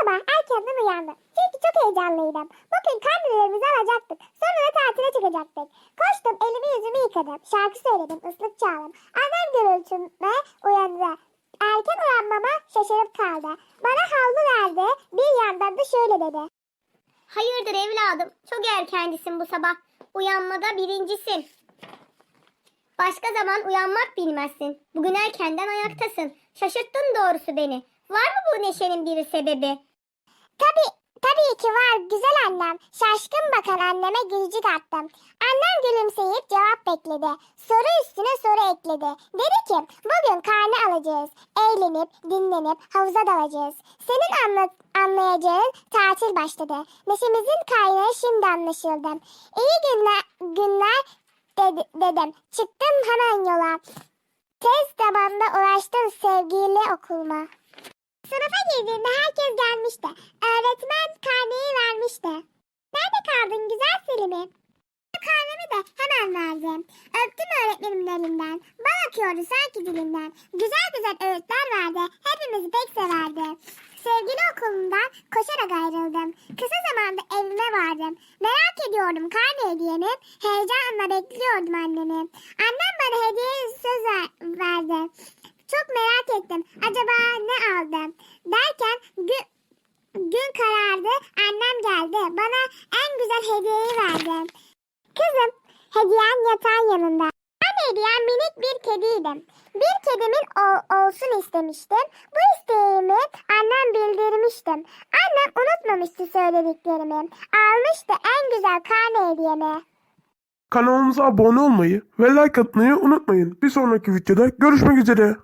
sabah erkenden uyandım. Çünkü çok heyecanlıydım. Bugün karnelerimizi alacaktık. Sonra da tatile çıkacaktık. Koştum elimi yüzümü yıkadım. Şarkı söyledim, ıslık çaldım. Annem gürültüme uyandı. Erken uyanmama şaşırıp kaldı. Bana havlu verdi. Bir yandan da şöyle dedi. Hayırdır evladım? Çok erkencisin bu sabah. Uyanmada birincisin. Başka zaman uyanmak bilmezsin. Bugün erkenden ayaktasın. Şaşırttın doğrusu beni. Var mı bu neşenin bir sebebi? Tabii, tabii ki var güzel annem. Şaşkın bakan anneme gülücük attım. Annem gülümseyip cevap bekledi. Soru üstüne soru ekledi. Dedi ki bugün karne alacağız. Eğlenip, dinlenip havuza dalacağız. Senin anla anlayacağın tatil başladı. Neşemizin kaynağı şimdi anlaşıldı. İyi günler, günler dedi, dedim. Çıktım hemen yola. Tez zamanda ulaştım sevgili okuluma. De hemen verdim. Öptüm öğretmenimin elinden. Bal akıyordu sanki dilinden. Güzel güzel öğütler verdi. Hepimizi pek severdi. Sevgili okulumdan koşarak ayrıldım. Kısa zamanda evime vardım. Merak ediyordum karne hediyemi. Heyecanla bekliyordum annemi. Annem bana hediye söz ver- verdi. Çok merak ettim. Acaba ne aldım? Derken gün, gün karardı. Annem geldi. Bana en güzel hediyeyi verdi. Kızım, hediyen yatağın yanında. Ben hediyem minik bir kediydim. Bir kedimin ol- olsun istemiştim. Bu isteğimi annem bildirmiştim. Annem unutmamıştı söylediklerimi. Almıştı en güzel karne hediyemi. Kanalımıza abone olmayı ve like atmayı unutmayın. Bir sonraki videoda görüşmek üzere.